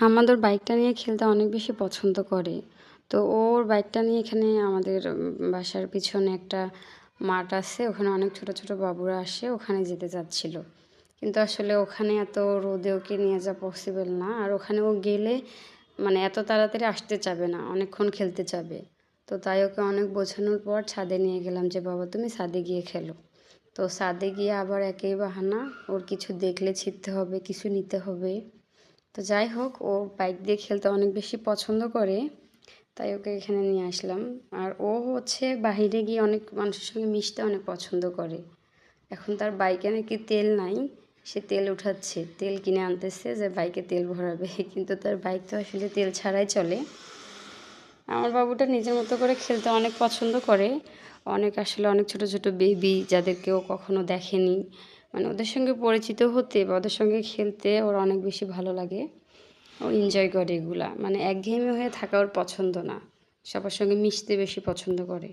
আমাদের বাইকটা নিয়ে খেলতে অনেক বেশি পছন্দ করে। তো ওর বাইকটা নিয়ে এখানে আমাদের বাসার পিছনে একটা মাঠ আছে, ওখানে অনেক ছোট ছোট বাবুরা আসে, ওখানে যেতে চাচ্ছিল। কিন্তু আসলে ওখানে এত রোদে ওকে নিয়ে যাওয়া পসিবল না, আর ওখানে ও গেলে মানে এত তাড়াতাড়ি আসতে চাবে না, অনেকক্ষণ খেলতে চাবে। তো তাই ওকে অনেক বোঝানোর পর ছাদে নিয়ে গেলাম যে, বাবা, তুমি ছাদে গিয়ে খেলো। তো ছাদে গিয়ে আবার একই বাহানা, ওর কিছু দেখলে ছিটতে হবে, কিছু নিতে হবে। তো যাই হোক, ও বাইক দিয়ে খেলতে অনেক বেশি পছন্দ করে, তাই ওকে এখানে নিয়ে আসলাম। আর ও হচ্ছে বাহিরে গিয়ে অনেক মানুষের সঙ্গে মিশতে অনেক পছন্দ করে। এখন তার বাইকে নাকি তেল নাই, সে তেল উঠাচ্ছে। তেল কিনে আনতেছে যে বাইকে তেল ভরাবে, কিন্তু তার বাইক তো আসলে তেল ছাড়াই চলে। আমার বাবুটা নিজের মতো করে খেলতে অনেক পছন্দ করে। অনেক আসলে অনেক ছোট ছোট বেবি যাদেরকেও কখনো দেখেনি। মানে ওদের সঙ্গে পরিচিত হতে বা ওদের সঙ্গে খেলতে ওর অনেক বেশি ভালো লাগে। ও এনজয় করে এগুলা। মানে একঘেয়েমি হয়ে থাকা ওর পছন্দ না। সবার সঙ্গে মিশতে বেশি পছন্দ করে।